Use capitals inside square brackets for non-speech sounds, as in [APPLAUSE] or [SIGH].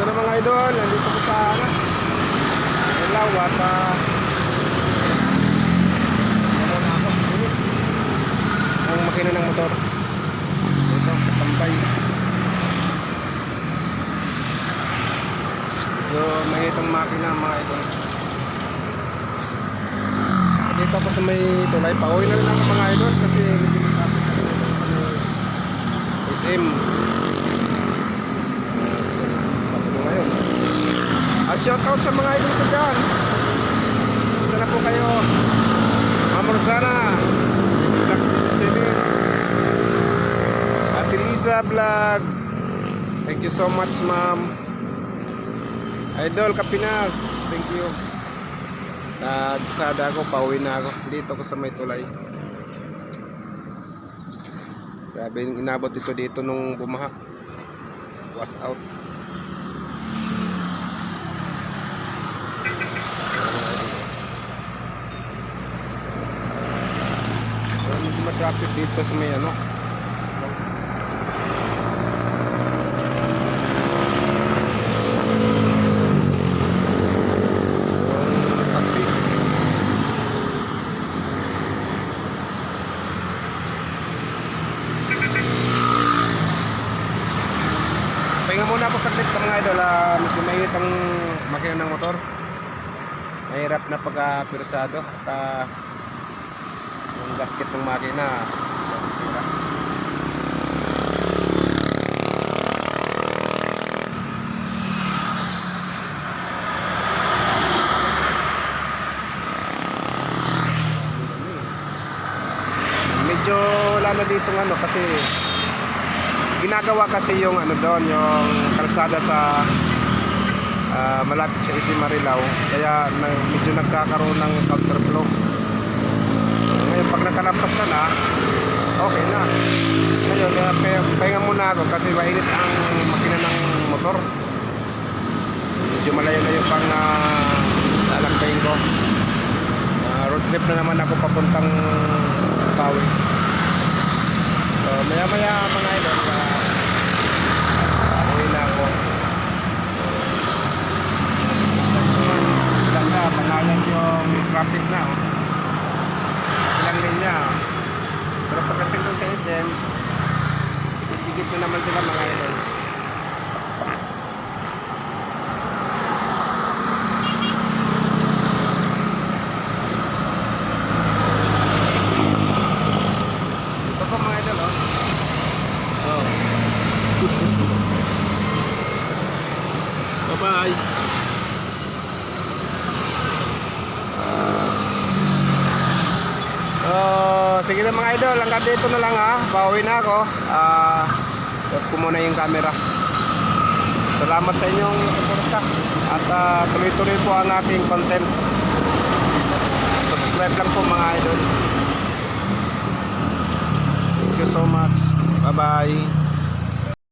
Ito na mga idol, nandito ko sa ilaw at uh, ano na ako, init. Ang makina ng motor. Ito, tambay. Medyo mainit ang makina mga idol. Dito ako sa may tulay, pauwi na rin ako mga idol kasi medyo may SM. Yes, sabi ko ngayon. Ah, shout out sa mga idol ko dyan. Gusto na po kayo. Amor sana. Vlog 77. Ate Lisa Vlog. Thank you so much, ma'am. Idol Kapinas. Thank you. Nagsada ako, pauwi na ako. Dito ako sa may tulay. Grabe inabot dito dito nung bumaha. Was out. Ma-traffic dito sa may ano. Muna ako saglit mga idol. Uh, medyo mainit ang makina ng motor. Mahirap na pagka-pirsado at yung gasket ng makina. Nasisira. Medyo lalo dito ano kasi ginagawa kasi yung ano doon yung kalsada sa ah, malapit sa Isi Marilao. Kaya na, medyo nagkakaroon ng counterflow ngayon pag nakalampas ka na okay na. Ngayon uh, pahinga muna ako kasi mainit ang makina ng motor. Medyo malayo-layo pang uh, lalakbayin ko. Ah, road trip na naman ako papuntang Pawi. So, maya maya mga idol, uh, uwi na ako. Ganda, pangalan yung traffic na. Oh. Ilang linya. Oh. Pero pagdating doon sa SM, higit na naman sila mga idol. Ito po mga idol, oh. Oh. [LAUGHS] Bye-bye. Oh, sige na mga idol, hanggang dito na lang ha. Pauwi na ako. Ah, uh, ko muna yung camera. Salamat sa inyong suporta at ah, tuloy-tuloy po ang ating content. Subscribe lang po mga idol. Thank you so much. Bye-bye.